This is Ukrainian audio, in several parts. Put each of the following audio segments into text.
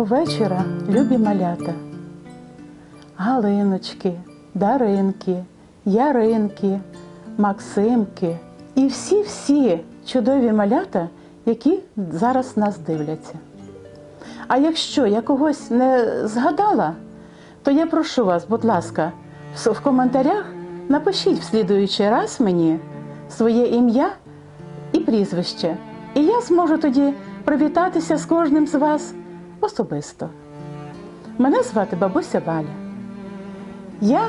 Доброго вечора, любі малята. Галиночки, Даринки, Яринки, Максимки і всі-всі чудові малята, які зараз нас дивляться. А якщо я когось не згадала, то я прошу вас, будь ласка, в коментарях напишіть в слідуючий раз мені своє ім'я і прізвище. І я зможу тоді привітатися з кожним з вас особисто. Мене звати бабуся Валя. Я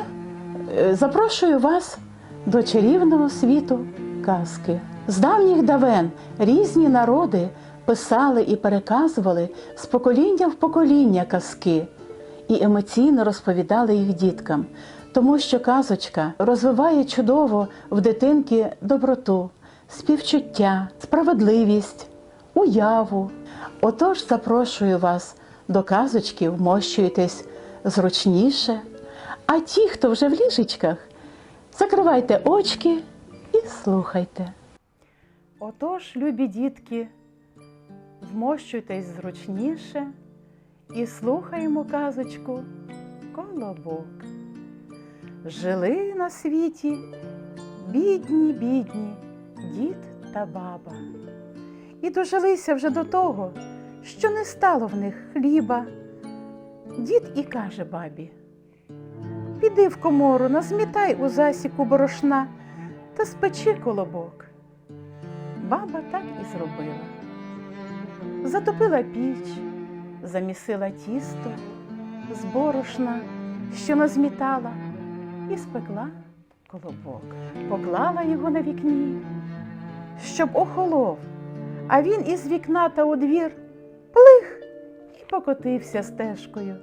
е, запрошую вас до чарівного світу казки. З давніх давен різні народи писали і переказували з покоління в покоління казки і емоційно розповідали їх діткам, тому що казочка розвиває чудово в дитинки доброту, співчуття, справедливість, уяву. Отож запрошую вас до казочки, вмощуйтесь зручніше. А ті, хто вже в ліжечках, закривайте очки і слухайте. Отож, любі дітки, вмощуйтесь зручніше і слухаємо казочку Колобок. Жили на світі бідні, бідні дід та баба. І дожилися вже до того, що не стало в них хліба. Дід і каже бабі: Піди в комору, назмітай у засіку борошна та спечи колобок. Баба так і зробила. Затопила піч, замісила тісто з борошна, що назмітала, і спекла колобок, поклала його на вікні, щоб охолов, а він із вікна та у двір плих і покотився стежкою.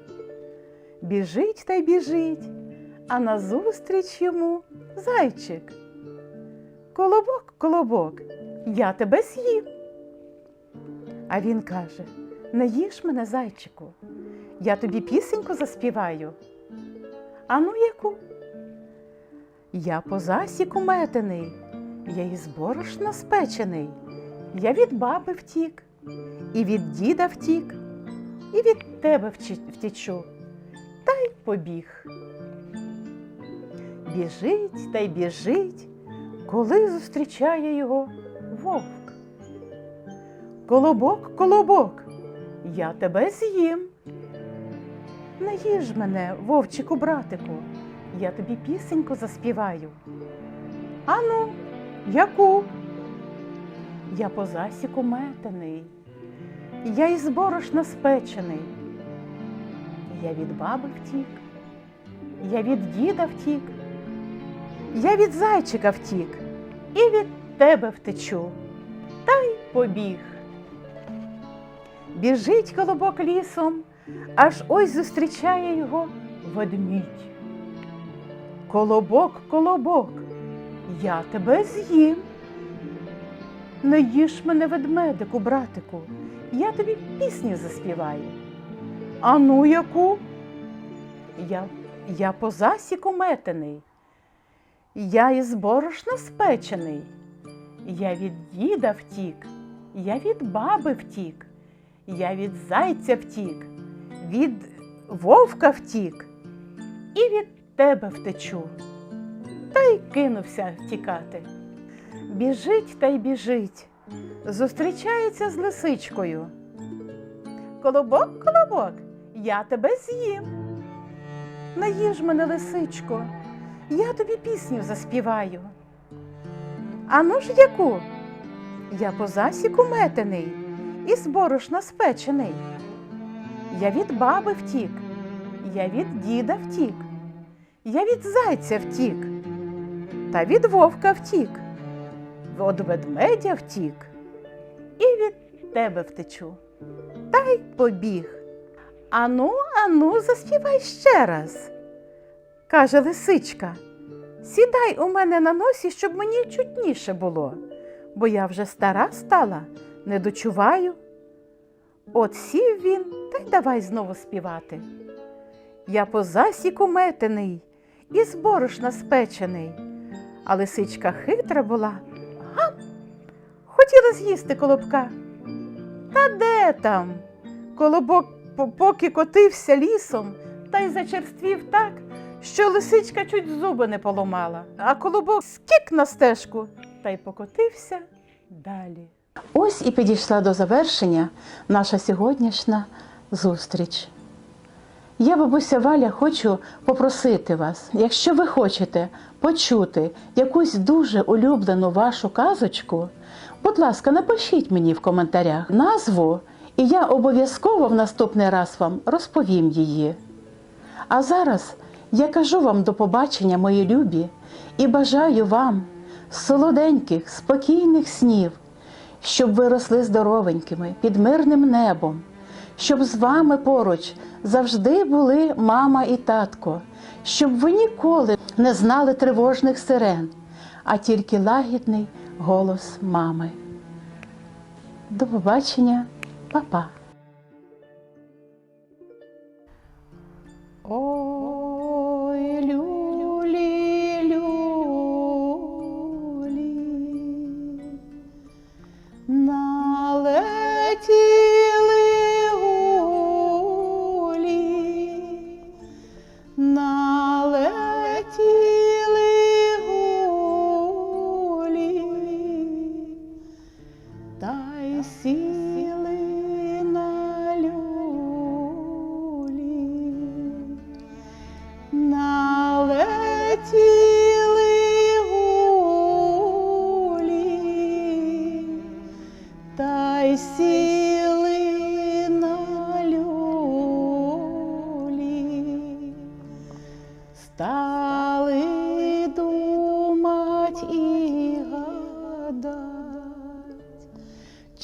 Біжить та й біжить, а назустріч йому зайчик. Колобок, колобок, я тебе з'їм. А він каже: Не їж мене, зайчику, я тобі пісеньку заспіваю. А ну яку? Я по засіку метений, я із борошна спечений, я від баби втік, і від діда втік, і від тебе втічу, та й побіг. Біжить та й біжить, коли зустрічає його вовк. Колобок, колобок, я тебе з'їм. Не їж мене, вовчику, братику, я тобі пісеньку заспіваю. Ану, яку? Я по засіку метений, я із борошна спечений. Я від баби втік, я від діда втік, я від зайчика втік і від тебе втечу, та й побіг. Біжить колобок лісом, аж ось зустрічає його ведмідь. Колобок, колобок, я тебе з'їм. Не їж мене ведмедику, братику, я тобі пісню заспіваю. А ну яку? Я, я по засіку метений, я із борошна спечений, я від діда втік, я від баби втік, я від зайця втік, від вовка втік і від тебе втечу. Та й кинувся втікати. Біжить та й біжить, зустрічається з лисичкою. Колобок, колобок, я тебе з'їм. Не їж мене, лисичко, я тобі пісню заспіваю. А ну ж яку? Я по засіку метений, із борошна спечений. Я від баби втік, я від діда втік, я від зайця втік, та від вовка втік, від ведмедя втік, і від тебе втечу. Та й побіг. Ану, ану, заспівай ще раз, каже лисичка. Сідай у мене на носі, щоб мені чутніше було, бо я вже стара стала, не дочуваю. От сів він та й давай знову співати. Я по засіку метений, із борошна спечений, а лисичка хитра була, хотіла з'їсти колобка. Та де там? Колобок поки котився лісом, та й зачерствів так, що лисичка чуть зуби не поламала, а колобок скік на стежку та й покотився далі. Ось і підійшла до завершення наша сьогоднішня зустріч. Я, бабуся Валя, хочу попросити вас, якщо ви хочете почути якусь дуже улюблену вашу казочку, будь ласка, напишіть мені в коментарях назву, і я обов'язково в наступний раз вам розповім її. А зараз я кажу вам до побачення, мої любі, і бажаю вам солоденьких, спокійних снів, щоб ви росли здоровенькими під мирним небом, щоб з вами поруч завжди були мама і татко, щоб ви ніколи не знали тривожних сирен, а тільки лагідний голос мами. До побачення, па-па! Ой,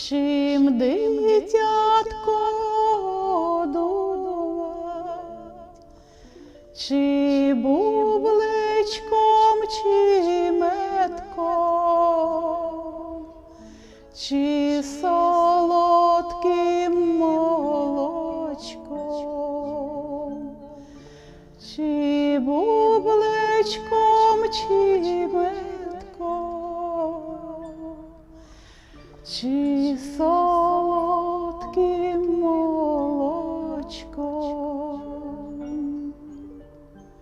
чим дитятко годувати, чи бубличком, чи